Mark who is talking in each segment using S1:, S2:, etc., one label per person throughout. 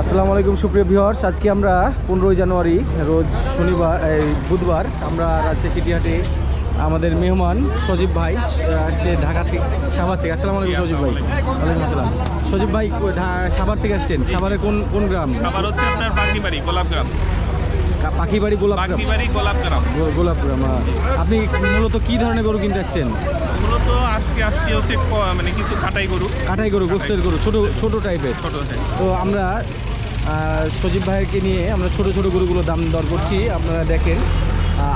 S1: আসসালামু আলাইকুম, সুপ্রিয় ভিওয়ার্স আজকে আমরা পনেরোই জানুয়ারি, রোজ শনিবার, এই বুধবার আমরা রাজশাহী সিটিহাটে আমাদের মেহমান সজীব ভাই আসছে ঢাকা থেকে, সাভার থেকে। আসসালামু আলাইকুম, সজীব ভাই। ওয়ালাইকুম আসসালাম। সজীব ভাই সাভার থেকে আসছেন। সাভারের কোন কোন গ্রাম?
S2: সাভার হচ্ছে আপনার বাগনিবাড়ি গোলাপগ্রাম।
S1: কা- পাখিবাড়ি গোলাপ
S2: গোলাপগ্রাম
S1: গোলাপ আপনি মূলত কি ধরনের গরু কিনতে আসছেন?
S2: মূলত আজকে আসছি হচ্ছে মানে কিছু গরু।
S1: কাটাই গরু গোস্তের গরু। ছোট ছোট টাইপের
S2: ছোট
S1: তো আমরা সজীব ভাইকে নিয়ে আমরা ছোট ছোট গরুগুলো দাম দর করছি। আপনারা দেখেন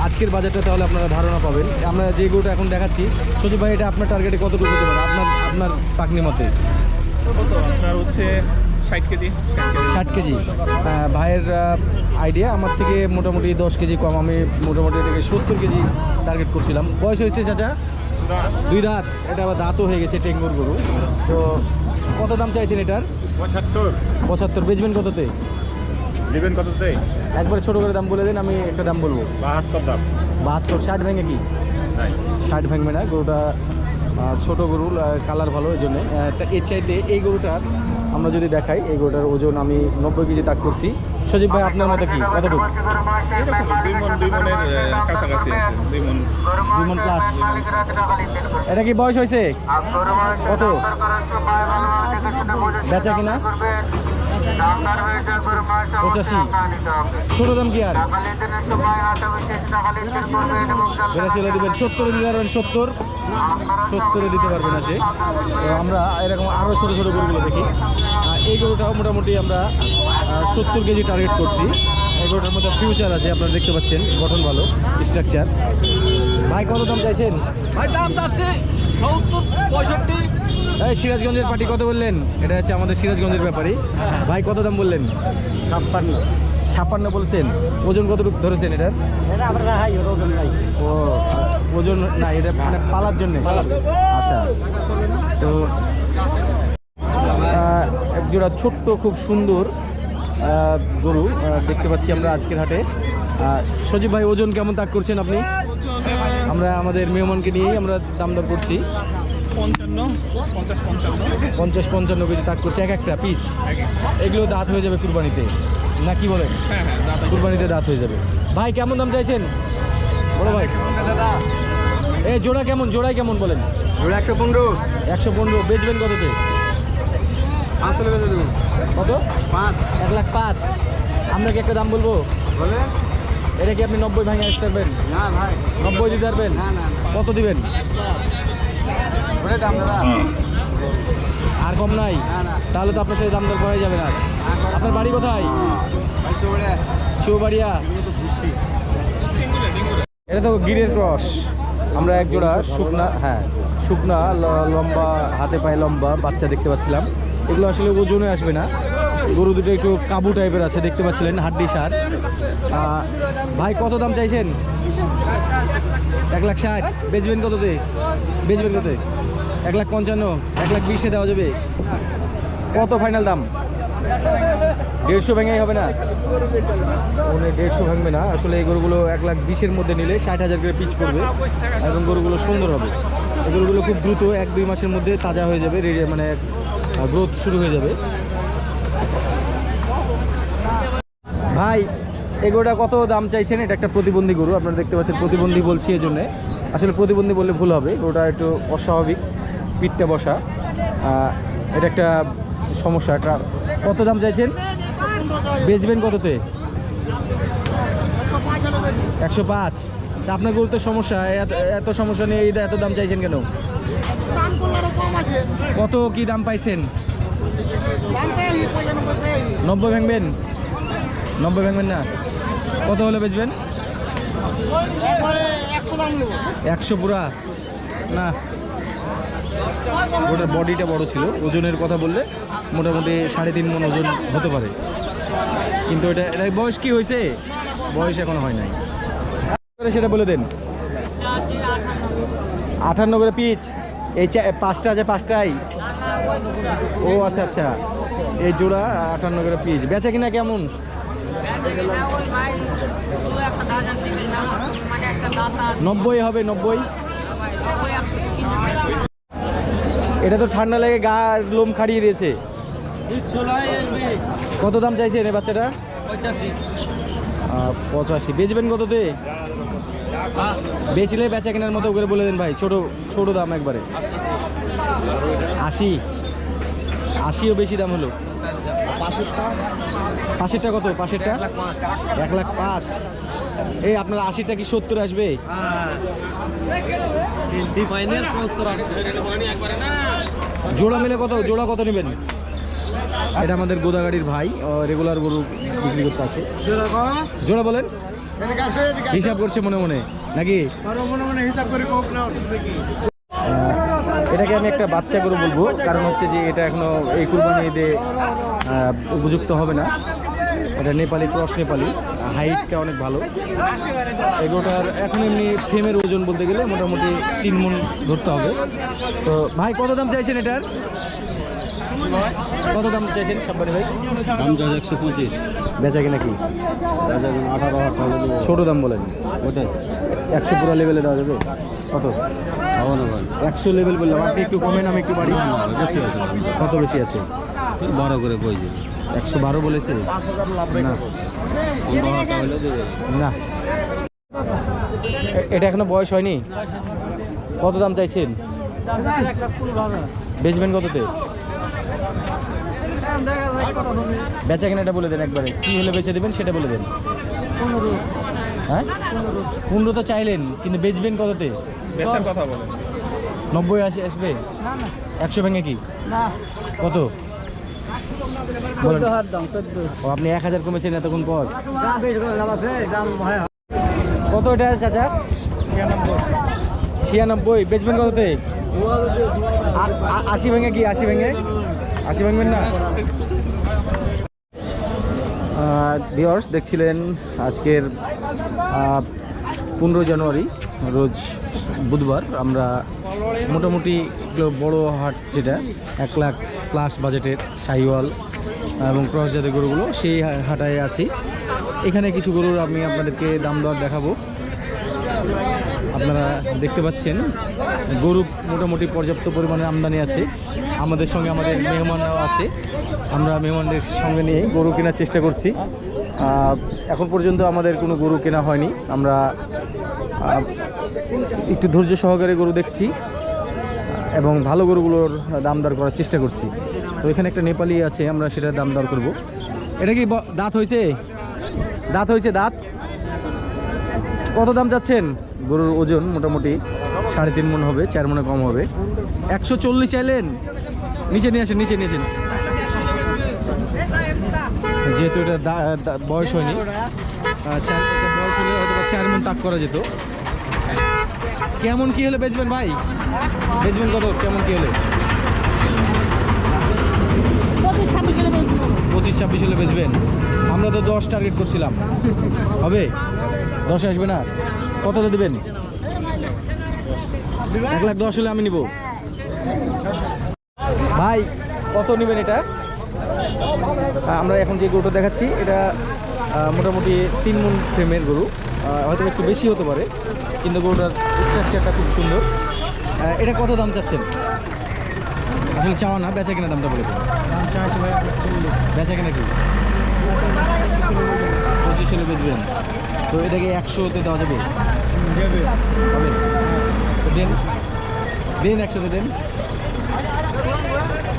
S1: আজকের বাজারটা তাহলে আপনারা ধারণা পাবেন। আমরা যে গরুটা এখন দেখাচ্ছি সজীব ভাই এটা আপনার টার্গেটে কতটুকু হতে পারে? আপনার আপনার পাকনি মতে।
S2: আপনার হচ্ছে ষাট কেজি। 60
S1: ষাট কেজি। ভাইয়ের আইডিয়া আমার থেকে মোটামুটি দশ কেজি কম। আমি মোটামুটি এটাকে সত্তর কেজি টার্গেট করছিলাম। বয়স হয়েছে চাচা? দুই দাঁত। এটা আবার দাঁতও হয়ে গেছে টেঙ্গুর গরু। তো কত দাম চাইছেন এটার?
S3: পঁচাত্তর।
S1: পঁচাত্তর। বেচবেন কততে?
S3: দিবেন কততে?
S1: একবার ছোট করে দাম বলে দিন আমি একটা দাম বলব।
S3: বাহাত্তর দাম।
S1: বাহাত্তর। ষাট ভেঙে কি? ষাট ভাঙবে না। গরুটা ছোট গরু কালার ভালো ওই জন্যে। তা এর চাইতে এই গরুটার আমরা যদি দেখাই এই গরুটার ওজন আমি নব্বই কেজি তাক করছি। সজীব ভাই আপনার মতো কি? কতটুকু? প্লাস এটা কি বয়স হয়েছে? কত? বেচা কিনা? পঁচাশি। ছোট দাম কি আর? বেরাশি হলে দিবেন সত্তরে দিতে পারবেন সত্তর। সত্তরে দিতে পারবেন না সে তো আমরা এরকম আরও ছোটো ছোটো গরুগুলো দেখি। এই গরুটাও মোটামুটি আমরা সত্তর কেজি টার্গেট করছি। এই গরুটার মধ্যে ফিউচার আছে আপনারা দেখতে পাচ্ছেন গঠন ভালো স্ট্রাকচার ভাই কত দাম চাইছেন?
S4: ভাই দাম সত্তর পঁয়ষট্টি।
S1: এই সিরাজগঞ্জের পার্টি কত বললেন? এটা হচ্ছে আমাদের সিরাজগঞ্জের ব্যাপারই ভাই কত দাম বললেন? ছাপ্পান্ন। ছাপ্পান্ন বলছেন। ওজন কতটুকু ধরেছেন এটার?
S4: ওজন
S1: ও ওজন না এটা মানে পালার জন্য? আচ্ছা। তো আহ, এক ছোট্ট খুব সুন্দর আহ, গরু আহ, দেখতে পাচ্ছি আমরা আজকের হাটে। সজীব ভাই ওজন কেমন তাক করছেন আপনি? আমরা আমাদের মেহমানকে নিয়েই আমরা দাম দর করছি।
S2: পঞ্চান্ন পঞ্চাশ পঞ্চান্ন।
S1: পঞ্চাশ পঞ্চান্ন কেজি তাক করছে এক একটা পিচ। এগুলো দাঁত হয়ে যাবে কুরবানিতে না কি বলেন?
S2: হ্যাঁ হ্যাঁ
S1: কুরবানিতে দাঁত হয়ে যাবে। ভাই কেমন দাম চাইছেন? বড় ভাই। এ জোড়া কেমন? জোড়াই কেমন বলেন?
S3: একশো পনেরো।
S1: একশো পনেরো। বেচবেন কততে?
S3: পাঁচশো বেঁচে দেবেন
S1: কত?
S3: পাঁচ।
S1: এক লাখ পাঁচ। আমরা কি একটা দাম বলব?
S3: বলে
S1: এটা কি আপনি নব্বই ভাঙে আসতে পারবেন?
S3: না ভাই।
S1: নব্বই দিতে পারবেন?
S3: না না।
S1: কত দিবেন? আর কম নাই? তাহলে তো আপনার সাথে দাম দর করা যাবে না। আপনার বাড়ি কোথায়? চৌবাড়িয়া। এটা তো গিরের ক্রস। আমরা এক জোড়া শুকনা হ্যাঁ শুকনা ল- লম্বা হাতে পায়ে লম্বা বাচ্চা দেখতে পাচ্ছিলাম। এগুলো আসলে ওজনে আসবে না। গরু দুটো একটু কাবু টাইপের আছে দেখতে পাচ্ছিলেন হাড্ডি সার। ভাই কত দাম চাইছেন? এক লাখ ষাট। বেচবেন কততে? বেচবেন কত এক লাখ পঞ্চান্ন, এক লাখ বিশে দেওয়া যাবে। কত ফাইনাল দাম? দেড়শো ভেঙেই হবে না? মানে দেড়শো ভাঙবে না। আসলে এই গরুগুলো এক লাখ বিশের মধ্যে নিলে ষাট হাজার করে পিচ পড়বে এবং গরুগুলো সুন্দর হবে। এই গরুগুলো খুব দ্রুত এক দুই মাসের মধ্যে তাজা হয়ে যাবে মানে গ্রোথ শুরু হয়ে যাবে। ভাই এগুলোটা কত দাম চাইছেন? এটা একটা প্রতিবন্ধী গরু, আপনারা দেখতে পাচ্ছেন, প্রতিবন্ধী বলছি এই জন্যে আসলে প্রতিবন্ধী বললে ভুল হবে, গরুটা একটু অস্বাভাবিক। পিঠটা বসা। এটা একটা সমস্যা কত দাম চাইছেন? বেচবেন কততে? একশো পাঁচ। তা আপনার গরু তো সমস্যা, এত সমস্যা নিয়ে এত দাম চাইছেন কেন? কত কি দাম পাইছেন? নব্বই ভাঙবেন? নব্বই ভাঙবেন না। কত হলে বেচবেন? একশো পুরা। না ওটার বডিটা বড় ছিল। ওজনের কথা বললে মোটামুটি সাড়ে তিন মন ওজন হতে পারে। কিন্তু এটা এটা বয়স কি হয়েছে? বয়স এখন হয় নাই। সেটা বলে দেন। আটান্ন করে পিচ। এই পাঁচটা আছে পাঁচটাই ও আচ্ছা আচ্ছা। এই জোড়া আটান্ন করে পিস বেচা কিনা কেমন? নব্বই হবে, নব্বই। এটা তো ঠান্ডা লেগে গা লোম খাড়িয়ে দিয়েছে। কত দাম চাইছে এই বাচ্চাটা?
S4: পঁচাশি।
S1: বেচবেন কততে? বেচলে বেচা কেনার মতো করে বলে দেন ভাই ছোট ছোট দাম একবারে। আশি। আশিও বেশি দাম হলো। পাশেরটা কত? পাশেরটা এক লাখ পাঁচ। এই আপনার আশিটা কি সত্তর আসবে? জোড়া মিলে কত জোড়া কত নেবেন? এটা আমাদের গোদাগাড়ির ভাই রেগুলার গরু বিক্রি করতে আসে। জোড়া বলেন। হিসাব করছে মনে মনে নাকি?
S3: মনে মনে
S1: এটাকে আমি একটা বাচ্চা গরু বলব কারণ হচ্ছে যে এটা এখনও এই কুরবানি ঈদে উপযুক্ত হবে না। এটা নেপালি ক্রস নেপালি। হাইটটা অনেক ভালো। এগুলোটার এখন এমনি ফ্রেমের ওজন বলতে গেলে মোটামুটি তিন মন ধরতে হবে। তো ভাই কত দাম চাইছেন এটার? কত দাম চাইছেন সাব্বানি ভাই?
S3: দাম চাষ একশো পঁচিশ।
S1: বেচা কিনা কি?
S3: আঠারো
S1: ছোট দাম বলেন।
S3: ওটাই
S1: একশো পুরো লেভেলে দেওয়া যাবে? কত?
S3: ভাই।
S1: একশো লেভেল বললাম। আপনি একটু কমেন আমি একটু বাড়ি। কত বেশি আছে?
S3: বারো করে কইছে
S1: একশো বারো বলেছে? না। না। এটা এখনও বয়স হয়নি? কত দাম চাইছেন? বেচবেন কততে? বেচা কেনাটা বলে দেন একবারে। কি হলে বেচে দেবেন সেটা বলে দেন। হ্যাঁ? পনেরো। তো চাইলেন কিন্তু বেচবেন কততে?
S2: বেচার কথা বলেন।
S1: নব্বই আসে আসবে? একশো ভেঙে কি? কত? ও আপনি এক হাজার কমেছেন এতক্ষণ পর।
S4: হয়
S1: কত এটা আছে চাচা? ছিয়ানব্বই। বেচবেন কততে? আশি ভেঙে কি? আশি ভেঙে? আশি ভাঙবেন না? ভিওর্স দেখছিলেন আজকের পনেরো জানুয়ারি। রোজ বুধবার আমরা মোটামুটি বড় হাট যেটা, এক লাখ প্লাস বাজেটের সাইওয়াল এবং ক্রস জাতের গরুগুলো, সেই হাটায় আছি। এখানে কিছু গরুর আমি আপনাদেরকে দাম দর দেখাবো। আপনারা দেখতে পাচ্ছেন গরু মোটামুটি পর্যাপ্ত পরিমাণে আমদানি আছে। আমাদের সঙ্গে আমাদের মেহমানরাও আছে। আমরা মেহমানদের সঙ্গে নিয়ে গরু কেনার চেষ্টা করছি। এখন পর্যন্ত আমাদের কোনো গরু কেনা হয়নি। আমরা একটু ধৈর্য সহকারে গরু দেখছি এবং ভালো গরুগুলোর দাম দর করার চেষ্টা করছি। তো এখানে একটা নেপালি আছে, আমরা সেটার দাম দর করব। এটা কি দাঁত হয়েছে? দাঁত হয়েছে দাঁত? কত দাম যাচ্ছেন? গরুর ওজন মোটামুটি? সাড়ে তিন মন হবে চার মনে কম হবে। একশো চল্লিশ চাইলেন নিচে নিয়ে আসেন নিচে নিয়ে আসেন। যেহেতু এটা বয়স হয়নি চার বয়স হলে হয়তো চার মন তাক করা যেত। কেমন কি হলে বেচবেন ভাই? বেচবেন কত? কেমন কি হলে? পঁচিশ ছাব্বিশ হলে বেচবেন। আমরা তো দশ টার্গেট করছিলাম। হবে? দশ আসবে না? কতটা দেবেন? এক লাখ দশ হলে আমি নিব। ভাই কত নেবেন এটা? আমরা এখন যে গরুটা দেখাচ্ছি এটা মোটামুটি তিন মন ফ্রেমের গরু। হয়তো একটু বেশি হতে পারে কিন্তু গরুটার স্ট্রাকচারটা খুব সুন্দর। এটা কত দাম চাচ্ছেন? আসলে চাওয়া না বেচা কেনা দামটা বলে বেচা কেনা কি? পঁচিশ হলে বেচবেন। তো এটাকে একশোতে দেওয়া যাবে? হবে। তো দেন দিন একশোতে দিন।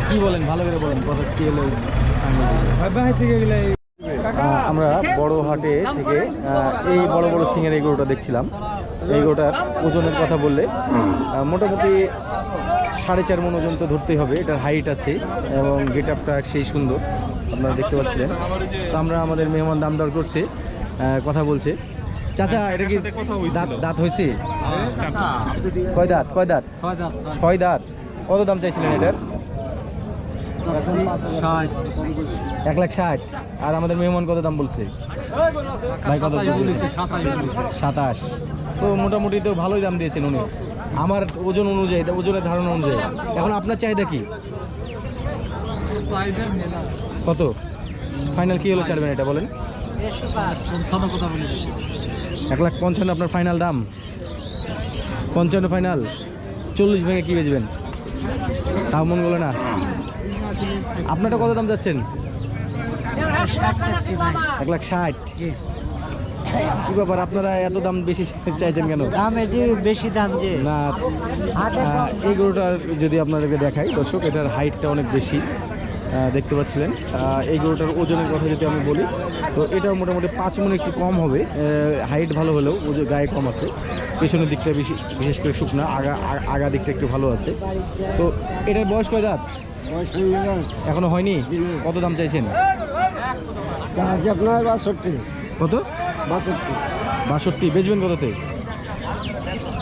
S1: কি বলেন ভালো করে বলেন কত কি হলো
S4: থেকে গেলে
S1: আমরা বড় হাটে থেকে এই বড় বড় সিংয়ের এই গরুটা দেখছিলাম। এই গরুটার ওজনের কথা বললে মোটামুটি সাড়ে চার মন ওজন তো ধরতেই হবে এটার হাইট আছে এবং গেট আপটা সেই সুন্দর আপনারা দেখতে পাচ্ছিলেন। তো আমরা আমাদের মেহমান দাম দর করছে কথা বলছে। চাচা এটা কি দাঁত দাঁত হয়েছে? কয় দাঁত? কয় দাঁত?
S4: ছয় দাঁত
S1: কত দাম চাইছিলেন এটার? এক লাখ ষাট। আর আমাদের মেহমান কত দাম বলছে? ভাই কত
S4: সাতাশ।
S1: তো মোটামুটি তো ভালোই দাম দিয়েছেন উনি। আমার ওজন অনুযায়ী ওজনের ধারণা অনুযায়ী। এখন আপনার চাহিদা কি? কত? ফাইনাল কি হলো ছাড়বেন এটা বলেন?
S4: কথা বলে দিয়েছে।
S1: এক লাখ পঞ্চান্ন আপনার ফাইনাল দাম। পঞ্চান্ন ফাইনাল চল্লিশ ভেঙে কি বেচবেন? তাও মন বলে না। আপনারটা কত দাম যাচ্ছেন? এক লাখ ষাট। কি ব্যাপার আপনারা এত দাম বেশি চাইছেন কেন?
S4: দামে বেশি দাম যে।
S1: না এই গরুটার যদি আপনাদেরকে দেখাই দর্শক এটার হাইটটা অনেক বেশি। দেখতে পাচ্ছিলেন। এই গরুটার ওজনের কথা যদি আমি বলি তো এটা মোটামুটি পাঁচ মন একটু কম হবে। হাইট ভালো হলেও ওজন গায়ে কম আছে। পেছনের দিকটা বেশি বিশেষ করে শুকনা আগা আগা দিকটা একটু ভালো আছে। তো এটার বয়স কয় দাঁত? এখনও হয়নি? কত দাম চাইছেন?
S4: আপনার বাষট্টি।
S1: কত?
S4: বাষট্টি।
S1: বাষট্টি। বেচবেন কততে?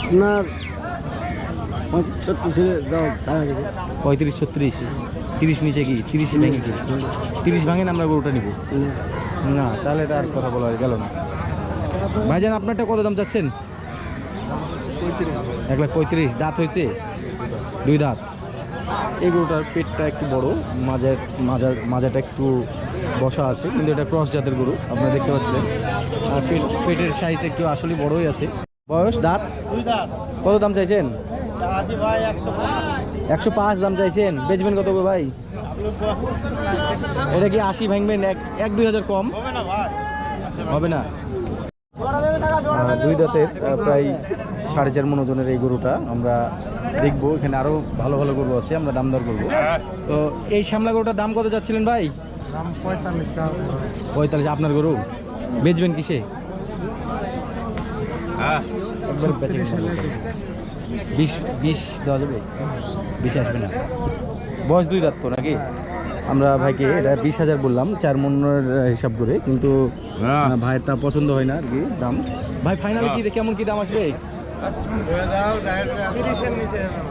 S4: আপনার
S1: পঁয়ত্রিশ ছত্রিশ। তিরিশ নিচে কি? তিরিশ ভেঙে কি? তিরিশ ভাঙেন আমরা গরুটা নিব? না। তাহলে এটা আর কথা বলা গেল না। ভাইজান আপনারটা কত দাম চাচ্ছেন? এক লাখ পঁয়ত্রিশ। দাঁত হয়েছে? দুই দাঁত। এই গরুটার পেটটা একটু বড়। মাজার মাজার মাজাটা একটু বসা আছে কিন্তু এটা ক্রস জাতের গরু আপনারা দেখতে পাচ্ছিলেন। আর পেট পেটের সাইজটা একটু আসলে বড়ই আছে। বয়স দাঁত। কত দাম চাইছেন? একশো পাঁচ দাম চাইছেন। বেচবেন কত ভাই? এটা কি আশি ভাঙবেন? এক এক দুই হাজার কম? হবে না। দুই দাঁতের প্রায় সাড়ে চার মন ওজনের এই গরুটা আমরা দেখব। এখানে আরও ভালো ভালো গরু আছে আমরা দাম দর করব। তো এই শ্যামলা গরুটার দাম কত চাচ্ছিলেন ভাই?
S4: পঁয়তাল্লিশ
S1: আপনার গরু? বেচবেন কিসে। বিশ বিশ দেওয়া যাবে? বিশ আসবে না। বয়স দুই দাঁত তো নাকি? আমরা ভাইকে এটা বিশ হাজার বললাম চার মনের হিসাব করে কিন্তু আহ, ভাইয়ের তা পছন্দ হয় না আর কি দাম। ভাই ফাইনালে কি কেমন কি দাম আসবে?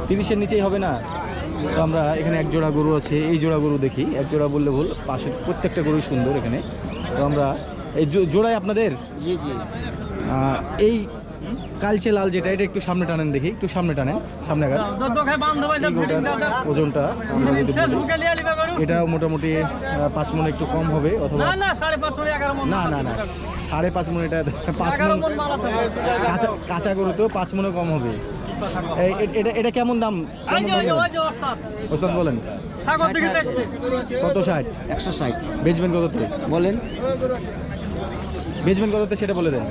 S1: তিরিশের নিচেই হবে না? তো আমরা এখানে এক জোড়া গরু আছে এই জোড়া গরু দেখি। এক জোড়া বললে ভুল পাশের প্রত্যেকটা গরুই সুন্দর এখানে। তো আমরা এই জোড়াই আপনাদের? এই কালচে লাল যেটা এটা একটু সামনে টানেন দেখি একটু সামনে টানেন সামনে ওজনটা এটা মোটামুটি পাঁচ মন একটু কম হবে অথবা না না না সাড়ে পাঁচ মন এটা পাঁচ মন কাঁচা কাঁচা গরু তো পাঁচ মনে কম হবে। এটা এটা কেমন দাম? ওস্তাদ। বলেন। কত ষাট?
S4: একশো ষাট।
S1: বেচবেন কততে?
S4: বলেন।
S1: বেচবেন কততে সেটা বলে দেন।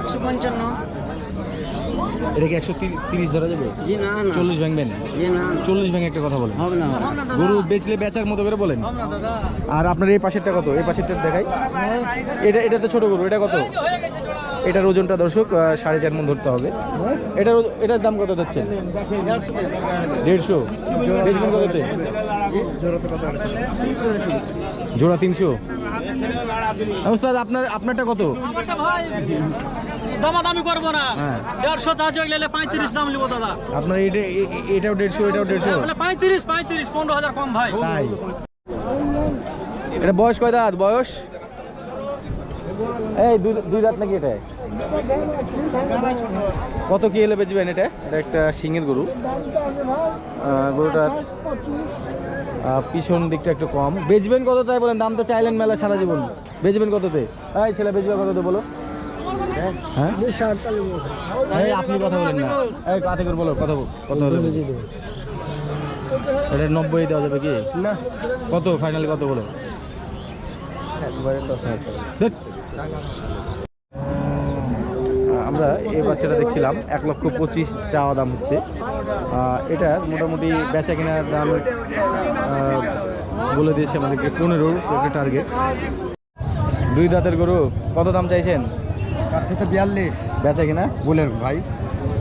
S4: একশো পঞ্চান্ন।
S1: এটা কি একশো তিরিশ ধরা যাবে?
S4: জি না না।
S1: চল্লিশ ভাঙবেন চল্লিশ ভেঙে একটা কথা বলেন।
S4: হবে না
S1: গরু বেচলে বেচার মতো করে বলেন। আর আপনার এই পাশেরটা কত? এই পাশেরটা দেখাই। এটা এটা তো ছোট গরু এটা কত? এটার ওজনটা দর্শক সাড়ে চার মন ধরতে হবে। এটার এটার দাম কত ধরছেন? দেড়শো। বেচবেন কততে? জোড়া তিনশো। আপনার আপনারটা কত?
S5: দামাদামি করব না।
S1: হ্যাঁ।
S5: দেড়শো চার্জ গেলে পঁয়ত্রিশ দাম নিবো দাদা।
S1: আপনার এটা এটাও দেড়শো এটাও দেড়শো?
S5: পঁয়ত্রিশ পঁয়ত্রিশ পনেরো হাজার কম ভাই।
S1: তাই। এটা বয়স কয় দাঁত? বয়স? এই দুই দাঁত নাকি এটা? কত কি এলে বেচবেন এটা? এটা একটা সিংহের গরু। আহ, গরুটার পিছন দিকটা একটু কম। বেচবেন কত তাই বলেন দাম তো চাইলেন মেলা সারা জীবন। বেচবেন কততে? এই ছেলে বেচবে কততে বলো? হ্যাঁ? এই আপনি কথা বলেন না। এই কাতে করে বলো কথা এটা নব্বই দেওয়া যাবে কি?
S4: না।
S1: কত? ফাইনালি কত বলো। আমরা এই বাচ্চাটা দেখছিলাম এক লক্ষ পঁচিশ চাওয়া দাম হচ্ছে। এটার মোটামুটি বেচা কেনার দাম বলে দিয়েছে আমাদেরকে পনেরো টার্গেট। দুই দাঁতের গরু কত দাম চাইছেন?
S4: কাছে তো বিয়াল্লিশ।
S1: বেচা কিনা?
S4: বলেন ভাই।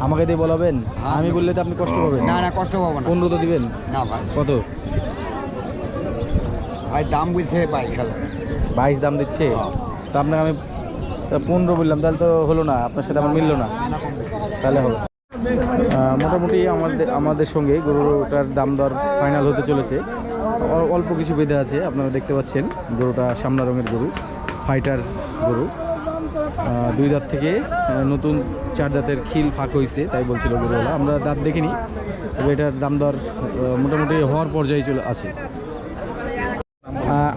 S1: আমাকে দিয়ে বলাবেন? আমি বললে তো আপনি কষ্ট পাবেন।
S4: না না কষ্ট পাবো না।
S1: পনেরো তো দিবেন।
S4: না ভাই।
S1: কত?
S4: ভাই দাম বলছে বাইশ হাজার।
S1: বাইশ দাম দিচ্ছে? তো আপনাকে আমি পনেরো বললাম তাহলে তো হলো না। আপনার সাথে আমার মিললো না। তাহলে হলো। মোটামুটি আমাদের আমাদের সঙ্গে গরুটার দাম দর ফাইনাল হতে চলেছে। অল্প কিছু বেঁধে আছে আপনারা দেখতে পাচ্ছেন। গরুটা সামনা রঙের গরু ফাইটার গরু। দুই দাঁত থেকে নতুন চার দাঁতের খিল ফাঁক হয়েছে তাই বলছিল গরুওয়ালা। আমরা দাঁত দেখিনি, তবে এটার দাম দর মোটামুটি হওয়ার পর্যায়ে চলে আছে।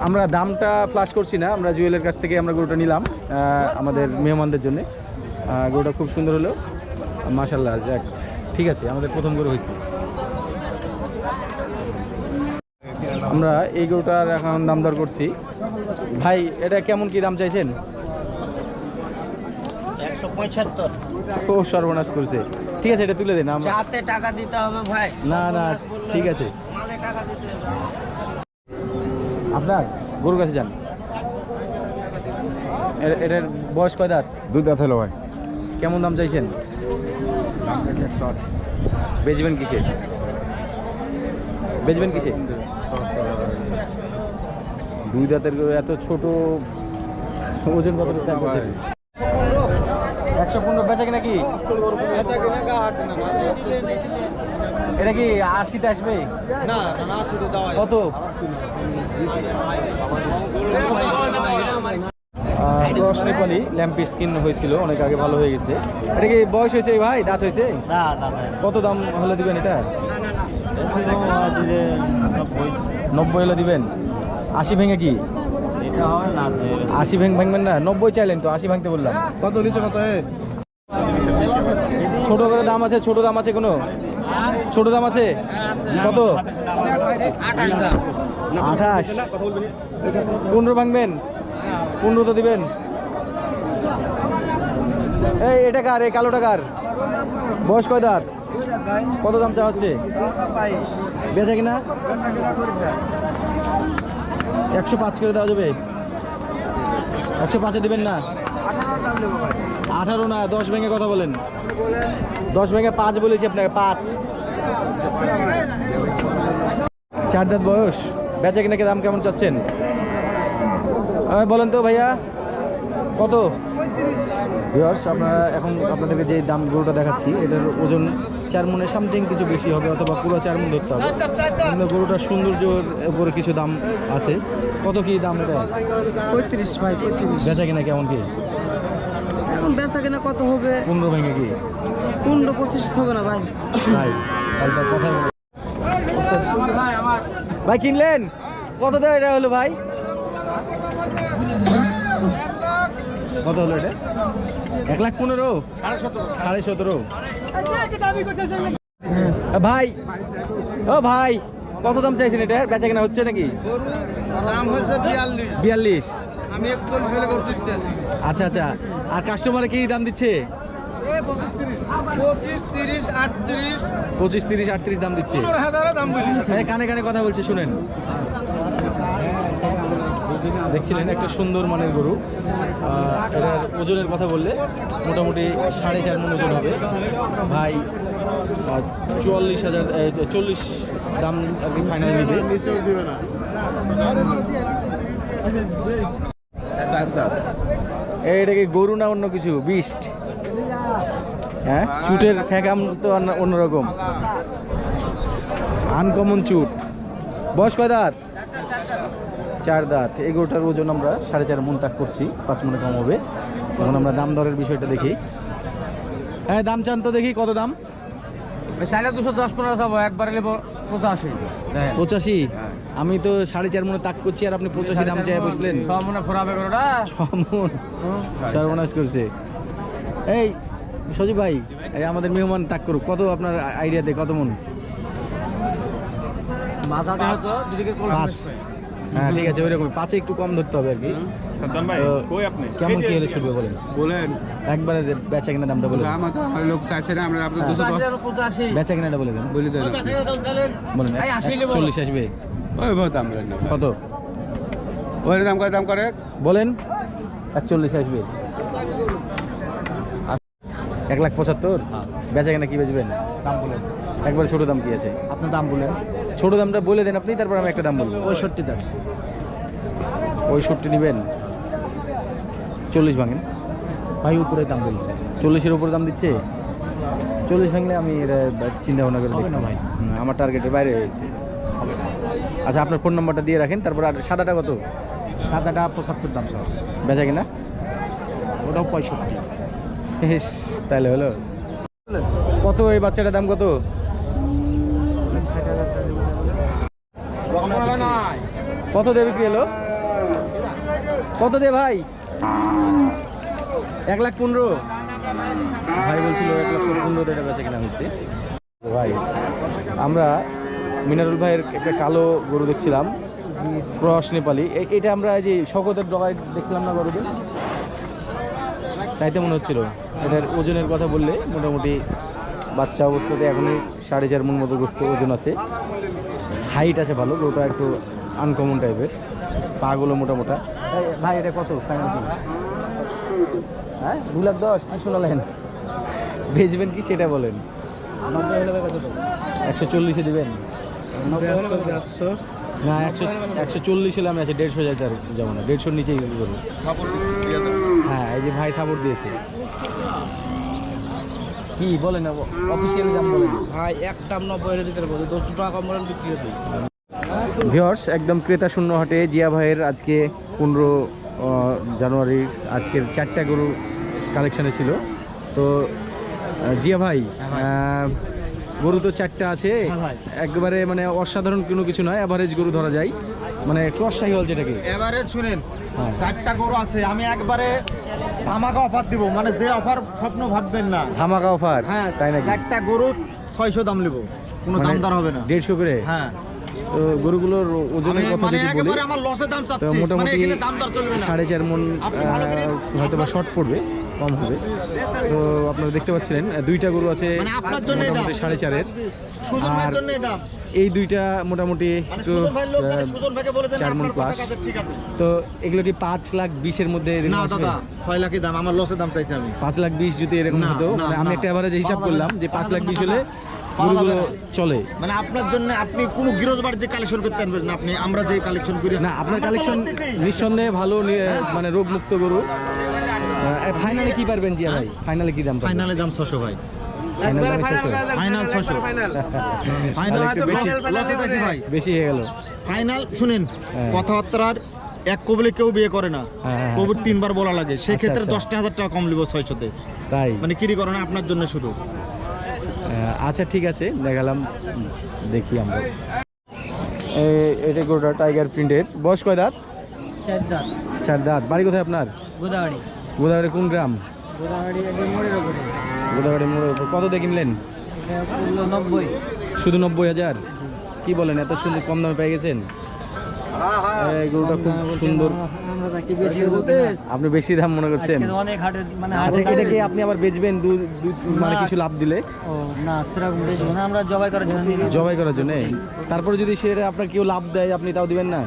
S1: আমরা দামটা ফ্লাশ করছি না, আমরা জুয়েলের কাছ থেকে আমরা গরুটা নিলাম আমাদের মেহমানদের জন্য। গরুটা খুব সুন্দর হলো। মাশাল্লাহ যাক ঠিক আছে, আমাদের প্রথম গরু হয়েছে আমরা এই গরুটার এখন দাম দর করছি। ভাই, এটা কেমন কি দাম চাইছেন? ও সর্বনাশ করছে। ঠিক আছে এটা তুলে দিন আমরা
S6: হাতে টাকা দিতে হবে ভাই
S1: না না ঠিক আছে।
S6: মালে টাকা দিতে হবে।
S1: আপনার গরুর কাছে যান। এটার বয়স কয় দাঁত?
S4: দুধ দাঁত হলো ভাই।
S1: কেমন দাম চাইছেন? বেচবেন কিসে? বেচবেন কিসে? দুই দাঁতের এত ছোট ওজন কত একশো পনেরো বেচা কিনা কি? এটা কি আশিতে আসবে?
S4: না না শুধু দাও
S1: কত? ক্রস নেপালি ল্যাম্পি স্কিন হয়েছিল অনেক আগে ভালো হয়ে গেছে। এটা কি বয়স হয়েছে ভাই? দাঁত হয়েছে? কত দাম হলে দিবেন এটা?
S6: নব্বই।
S1: নব্বই হলে দিবেন। আশি ভেঙে কি? আশি ভেঙ ভাঙবেন না নব্বই চাইলেন তো আশি ভাঙতে বললাম।
S4: কত নিচে কত
S1: ছোট করে দাম আছে ছোট দাম আছে কোনো? ছোট দাম আছে? কত? আঠাশ। পনেরো ভাঙবেন? পনেরো তো দিবেন। এই এটা কার? এই কালো টাকার বয়স কয় দাঁত? কত দাম চা হচ্ছে? বেচা কিনা? একশো পাঁচ করে দেওয়া যাবে? একশো পাঁচে দেবেন না? আঠারো না, দশ ব্যাঙ্কে কথা বলেন। দশ ব্যাঙ্কে পাঁচ বলেছি আপনাকে, পাঁচ। চার দাঁত বয়স? বেচা কিনা কি দাম কেমন চাচ্ছেন? বলেন তো ভাইয়া। কত? ভিউয়ার্স আমরা এখন আপনাদেরকে যে দাম গরুটা দেখাচ্ছি এটার ওজন চার মনের সামথিং কিছু বেশি হবে অথবা পুরো চার মন ধরতে হবে। কিন্তু গরুটার সৌন্দর্যের উপরে কিছু দাম আছে। কত কি দাম এটা?
S4: পঁয়ত্রিশ ভাই পঁয়ত্রিশ।
S1: বেচা কিনা কেমন কি?
S4: এখন বেচা কেনা কত হবে?
S1: পনেরো ভেঙে কি?
S4: পনেরো পঁচিশ হবে না ভাই।
S1: ভাই তাহলে তার কথা ভাই কিনলেন? কত দেয় এটা হলো ভাই? কত হলো এটা? এক লাখ পনেরো? সাড়ে সতেরো। ভাই ও ভাই কত দাম চাইছেন এটা? বেচা কেনা হচ্ছে নাকি?
S4: বিয়াল্লিশ।
S1: আচ্ছা আচ্ছা। আর কাস্টমারে কি দাম দিচ্ছে?
S4: পঁচিশ তিরিশ। আটত্রিশ।
S1: দাম দিচ্ছে। কানে কানে কথা বলছে শুনেন। দেখছিলেন একটা সুন্দর মানের গরু। এটার ওজনের কথা বললে মোটামুটি সাড়ে চার মন ওজন হবে। ভাই চুয়াল্লিশ হাজার চল্লিশ দাম আর কি ফাইনাল দিবে এটা কি গরু না অন্য কিছু? বিস্ট হ্যাঁ? চুটের খ্যাকাম তো অন্য- অন্যরকম। আনকমন চুট। বয়স কয় চার দাঁত এই গরুটার ওজন আমরা সাড়ে চার মন তাক করছি পাঁচ মনে কম হবে। এখন আমরা দাম দরের বিষয়টা দেখি। হ্যাঁ দাম চান তো দেখি কত দাম?
S4: সাড়ে দুশো দশ পনেরো যাব একবার এলে পঁচাশি
S1: পঁচাশি? আমি তো সাড়ে চার মনে তাক করছি আর আপনি পঁচাশি দাম চাই বসলেন।
S4: সব মনে ফোরাবে
S1: মন? সর্বনাশ করছে। এই সজীব ভাই এই আমাদের মেহমান তাক করুক। কত আপনার আইডিয়া আইডিয়াতে কত মন?
S4: মাথা
S1: পাঁচ। হ্যাঁ ঠিক আছে ওইরকম পাঁচে একটু কম ধরতে হবে আর কি।
S2: ভাই কই আপনি?
S1: কেমন কি হলে ছুটবে বলেন?
S3: বলেন।
S1: একবারে বেচা কিনা দামটা বলে দেন।
S3: দাম আমার লোক চাইছে না আমরা আপনার
S1: হ্যাঁ।
S3: দুশো
S1: বেচা কিনাটা বলে দেন।
S3: বলি দেন।
S1: বলেন। চল্লিশ আসবে।
S3: ওই দাম বলেন
S1: কত?
S3: ওই দাম করে দাম করে।
S1: বলেন একচল্লিশ আসবে। এক লাখ পঁচাত্তর? বেচা কিনা কি বেচবেন?
S4: দাম বলেন।
S1: একবারে ছোট দাম কি আছে?
S4: আপনার দাম বলেন।
S1: ছোট দামটা বলে দেন আপনি তারপর আমি একটা দাম বলব।
S4: পঁয়ষট্টি দাম
S1: পঁয়ষট্টি নেবেন? চল্লিশ ভাঙেন।
S4: ভাই উপরে দাম বলছে।
S1: চল্লিশের উপরে দাম দিচ্ছে? চল্লিশ ভাঙলে আমি চিন্তা ভাবনা করে দেখব
S4: না ভাই।
S1: আমার টার্গেটের বাইরে হয়েছে। আচ্ছা আপনার ফোন নাম্বারটা দিয়ে রাখেন তারপর আর সাদাটা কত?
S4: সাদাটা পঁচাত্তর দাম স্যার
S1: বেচা কিনা?
S4: ওটাও পঁয়ষট্টি।
S1: তাহলে হলো। কত এই বাচ্চাটার দাম কত? কত দিয়ে বিক্রি হলো? কত দে ভাই? এক লাখ পনেরো। ভাই বলছিল এক লাখ পনেরো এটা বেচা কেনা হয়েছে। ভাই, আমরা মিনারুল ভাইয়ের একটা কালো গরু দেখছিলাম, ক্রস নেপালি। এটা আমরা যে শকতের ডগায় দেখছিলাম না গরুদের? তাইতে মনে হচ্ছিল। এটার ওজনের কথা বললে মোটামুটি বাচ্চা অবস্থাতে এখনই সাড়ে চার মন মতো গোস্ত ওজন আছে। হাইট আছে ভালো গরুটা একটু আনকমন টাইপের পাগুলো মোটা মোটা ভাই এটা কত? ফাইনাল হ্যাঁ? দু লাখ দশ? কি শোনালেন? বেচবেন কি সেটা বলেন। একশো চল্লিশে দেবেন? না একশো একশো চল্লিশ হলে আমি আছি দেড়শো যাইতে আর যাব না দেড়শোর নিচেই করব। হ্যাঁ এই যে ভাই থাপড় দিয়েছে। কি বলেন অফিসিয়ালি দাম বলেন।
S4: ভাই এক দাম নব্বই হলে দিতে পারব। দশ টাকা কম বলেন বিক্রি হবে
S1: ভিওর্স একদম ক্রেতা শূন্য হাটে জিয়া ভাইয়ের আজকে পনেরো জানুয়ারির আজকের চারটা গরু কালেকশানে ছিল। তো জিয়া ভাই। আহ, গরু তো চারটা আছে। একবারে মানে অসাধারণ কোনো কিছু নয় অ্যাভারেজ গরু ধরা যায়। মানে ক্রস সাইহল যেটাকে।
S7: এবারে শুনেন
S1: হ্যাঁ।
S7: চারটা গরু আছে আমি একবারে ধামাকা অফার দিব মানে যে অফার স্বপ্ন ভাববেন না।
S1: ধামাকা অফার
S7: হ্যাঁ
S1: তাই নাকি?
S7: চারটা গরু ছয়শো দাম নেব কোনো
S1: মানে
S7: দাম দর হবে না।
S1: দেড়শো করে?
S7: হ্যাঁ।
S1: গরুগুলোর ওজনের কথা
S7: মানে
S1: যদি বলি
S7: আমার লসের দাম চাচ্ছি মানে এখানে দাম দর চলবে না।
S1: সাড়ে চার মন হয়তো বা শর্ট পড়বে। কম হবে। তো আপনারা দেখতে পাচ্ছিলেন দুইটা গরু আছে
S7: মানে আপনার জন্যই দাম।
S1: মোটামুটি সাড়ে চারের। আর
S7: এই
S1: দুইটা মোটামুটি
S7: মানে
S1: চার
S7: ঠিক আছে।
S1: তো এগুলো কি পাঁচ লাখ বিশের মধ্যে
S7: না দাদা ছয় লাখই দাম আমার লসের দাম চাইছি আমি।
S1: পাঁচ লাখ বিশ যদি এরকম হতো মানে আমি। একটা এভারেজ হিসাব করলাম যে পাঁচ লাখ বিশ হলে। চলে।
S7: মানে আপনার জন্য আপনি কোনো গিরোজ বাড়িতে কালেকশন করতে পারবেন না আপনি আমরা যে কালেকশন করি।
S1: না আপনার কালেকশন নিঃসন্দেহে ভালো মানে রোগমুক্ত গরু। ফাইনালে কি পারবেন জিয়া ভাই? ফাইনালে কি দাম
S7: ফাইনালে দাম ছশো ভাই। ফাইনাল ছশো? ফাইনাল
S1: বেশি। হয়ে গেল।
S7: ফাইনাল শুনেন
S1: হ্যাঁ।
S7: কথাবার্তার এক কবলে কেউ বিয়ে করে না।
S1: হ্যাঁ, হ্যাঁ।
S7: কবুর তিনবার বলা লাগে। সেই
S1: আচ্ছা,
S7: ক্ষেত্রে
S1: আচ্ছা।
S7: দশটা হাজার টাকা কম লিব ছয়শোতে।
S1: তাই?
S7: মানে কিরি করে না আপনার জন্য শুধু।
S1: আচ্ছা ঠিক আছে দেখালাম। দেখি আমরা। এই- এটা গরুটা টাইগার প্রিন্টের বয়স কয় দাঁত?
S6: চার দাঁত।
S1: চার দাঁত। বাড়ি কোথায় আপনার?
S6: গোদাগাড়ি
S1: কোন গ্রাম?
S6: গোদাগাড়ি মোড়ের
S1: উপর কত দিয়ে কিনলেন? শুধু নব্বই হাজার? কি বলেন এত সুন্দর কম দামে পেয়ে গেছেন? গরুটা খুব সুন্দর। আপনি বেশি দাম মনে করছেন?
S6: মানে
S1: আচ্ছা এটা কি আপনি আবার বেচবেন মানে কিছু লাভ দিলে?
S6: জবাই করার জন্য
S1: জবাই করার জন্য? তারপরে যদি সেটা আপনার কেউ লাভ দেয় আপনি তাও দিবেন না?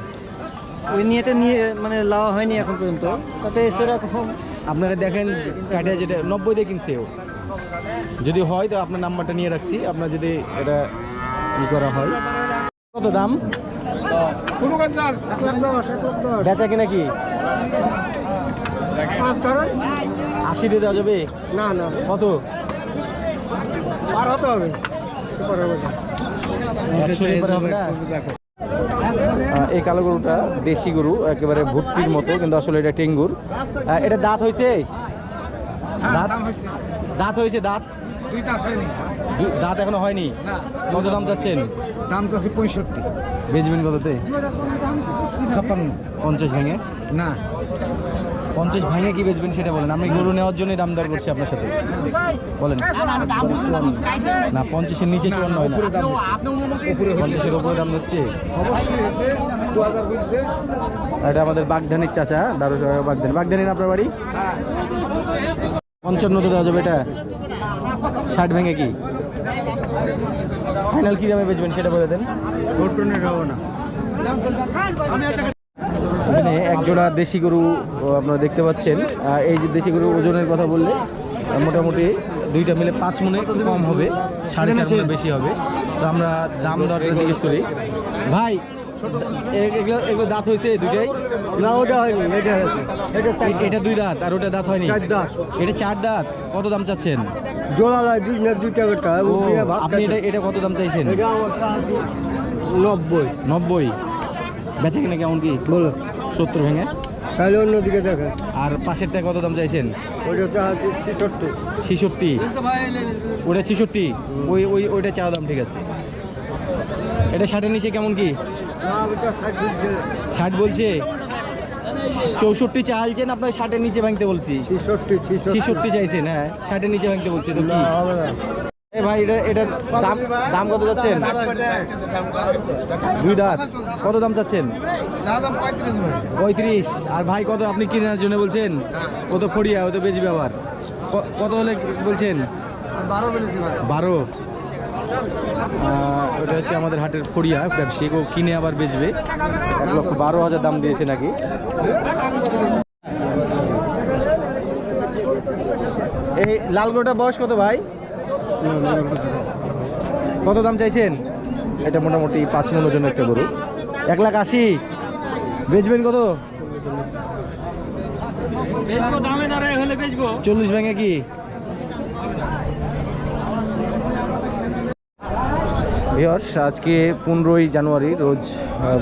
S6: ওই নিয়েতে নিয়ে মানে লাওয়া হয়নি এখন পর্যন্ত। তাতে সেরকম
S1: আপনারা দেখেন কাটিয়া যেটা নব্বই দিয়ে কিনছে ও। যদি হয় তো আপনার নাম্বারটা নিয়ে রাখছি। আপনার যদি এটা ই করা হয়। কত দাম? বেচা কিনা কি? আশি দিয়ে দেওয়া যাবে?
S4: না না।
S1: কত?
S4: আর হতে হবে।
S1: একশো হবে না? এই কালো গরুটা দেশি গরু একেবারে ভুট্টির মতো কিন্তু আসলে এটা টেঙ্গুর। এটা দাঁত হয়েছে? দাঁত? দাঁত হয়েছে। দাঁত দু- দাঁত এখনও হয়নি? কত দাম চাচ্ছেন?
S4: দাম চাচ্ছি পঁয়ষট্টি।
S1: বেচবেন কততে?
S4: ছাপ্পান্ন
S1: পঞ্চাশ ভেঙে।
S4: না।
S1: পঞ্চাশ ভেঙে কি বেচবেন সেটা বলেন। আমি গরু নেওয়ার জন্যই দাম দর করছি আপনার সাথে। বলেন। না পঞ্চাশের নিচে চুয়ান্ন হয় না। পঞ্চাশের উপরে দাম হচ্ছে। এটা আমাদের বাগধানির চাচা দারু বাগধানি। বাগধানির আপনার বাড়ি? পঞ্চান্ন তো দেওয়া যাবে এটা। ষাট ভেঙে কি? ফাইনাল কি দামে বেচবেন সেটা বলে দেন। এখানে এক জোড়া দেশি গরু আপনারা দেখতে পাচ্ছেন। এই যে দেশি গরু ওজনের কথা বললে মোটামুটি দুইটা মিলে পাঁচ মনে কম হবে সাড়ে চার মনে বেশি হবে। তো আমরা দাম দরটা জিজ্ঞেস করি। ভাই এগুলো এগুলো দাঁত হয়েছে দুইটাই?
S4: না ওটা হয়নি এটা এটা
S1: দুই দাঁত আর ওটা দাঁত হয়নি? এটা চার দাঁত কত দাম চাচ্ছেন?
S4: জোড়া লাগে দুই না দুই টাকাটা
S1: আপনি এটা এটা কত দাম চাইছেন?
S4: নব্বই।
S1: নব্বই। বেচে কিনা কেমন কি?
S4: বলো।
S1: সত্তর ভেঙে।
S4: তাহলে অন্যদিকে দেখেন।
S1: আর পাশেরটা কত দাম চাইছেন?
S4: ছিষট্টি।
S1: ওটা ছিষট্টি? ওই ওই ওইটা চা দাম ঠিক আছে। এটা ষাটের নিচে কেমন কি?
S4: ষাট
S1: বলছে। চৌষট্টি চালছেন আপনার ষাটের নিচে ভাঙতে বলছি।
S4: ছিষট্টি
S1: চাইছেন হ্যাঁ। ষাটের নিচে ভাঙতে বলছি তো কি? এই ভাই, এটা এটার দাম দাম কত যাচ্ছেন? দুই কত দাম চাচ্ছেন? পঁয়ত্রিশ। আর ভাই, কত আপনি কেনার জন্য বলছেন? ও তো ফড়িয়া, ও তো বেচবে আবার কত হলে বলছেন? বারো। ওটা হচ্ছে আমাদের হাটের ফড়িয়া ব্যবসায়িক ও কিনে আবার বেচবে। এক লক্ষ বারো হাজার দাম দিয়েছে নাকি? এই লাল গরুটার বয়স কত ভাই? কত দাম চাইছেন? এটা মোটামুটি পাঁচ মন ওজন একটা গরু। এক লাখ আশি। বেচবেন কত? চল্লিশ ভেঙে কি? ভিওর্স আজকে পনেরোই জানুয়ারি রোজ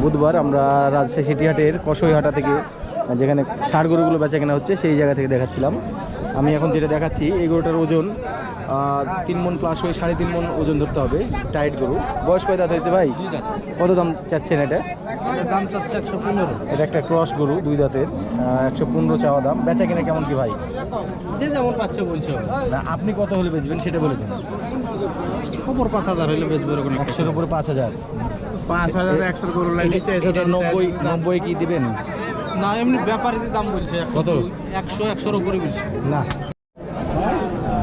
S1: বুধবার আমরা রাজশাহী সিটিহাটের কসইহাটা থেকে যেখানে ষাড় গরুগুলো বেচা কেনা হচ্ছে সেই জায়গা থেকে দেখাচ্ছিলাম। আমি এখন যেটা দেখাচ্ছি এই গরুটার ওজন তিন মন প্লাস হয়ে সাড়ে তিন মন ওজন ধরতে হবে টাইট গরু। বয়স কয় দাঁত হয়েছে ভাই? কত দাম চাচ্ছেন এটা?
S7: দাম চাচ্ছে একশো পনেরো।
S1: এটা একটা ক্রস গরু দুই দাঁতের একশো পনেরো চাওয়া দাম। বেচা কিনা কেমন কি ভাই?
S7: যে যেমন পাচ্ছে বলছে
S1: না আপনি কত হলে বেচবেন সেটা বলে দিন।
S7: খবর পাঁচ হাজার হইলে বেচবো এরকম
S1: একশোর উপরে পাঁচ হাজার।
S7: পাঁচ হাজার একশো গরু
S1: এটা- এটা নব্বই নব্বই কি দিবেন?
S7: না এমনি ব্যাপারী দাম বলছে
S1: কত?
S7: একশো একশোর উপরে বলছে।
S1: না।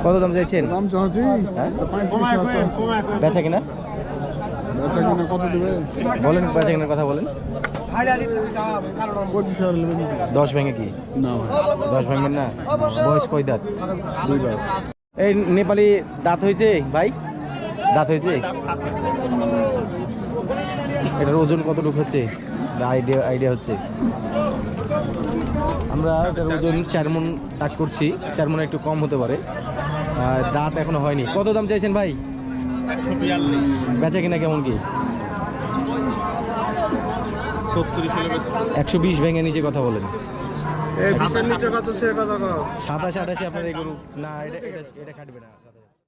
S1: কত দাম চাইছেন?
S8: দাম চাচ্ছি।
S1: হ্যাঁ? বেচা কিনা?
S8: বেচা কিনা কত দেবে?
S1: বলেন বেচা কিনার কথা বলেন। দশ ভেঙে কি? দশ ভেঙবেন না? বয়স কয় দাঁত? দুই দাঁত এই নেপালি দাঁত হয়েছে ভাই? দাঁত হয়েছে? এটার ওজন কতটুকু হচ্ছে? আইডিয়া আইডিয়া হচ্ছে। আমরা এটার ওজন চার মন তাক করছি চার মন একটু কম হতে পারে। দাঁত এখনও হয়নি। কত দাম চাইছেন ভাই? বেচা কিনা কেমন কি? একশো বিশ ভেঙে নিচে কথা বলেন। সাতাশ আঠাশে আপনার এই গরু না এটা এটা এটা খাটবে না।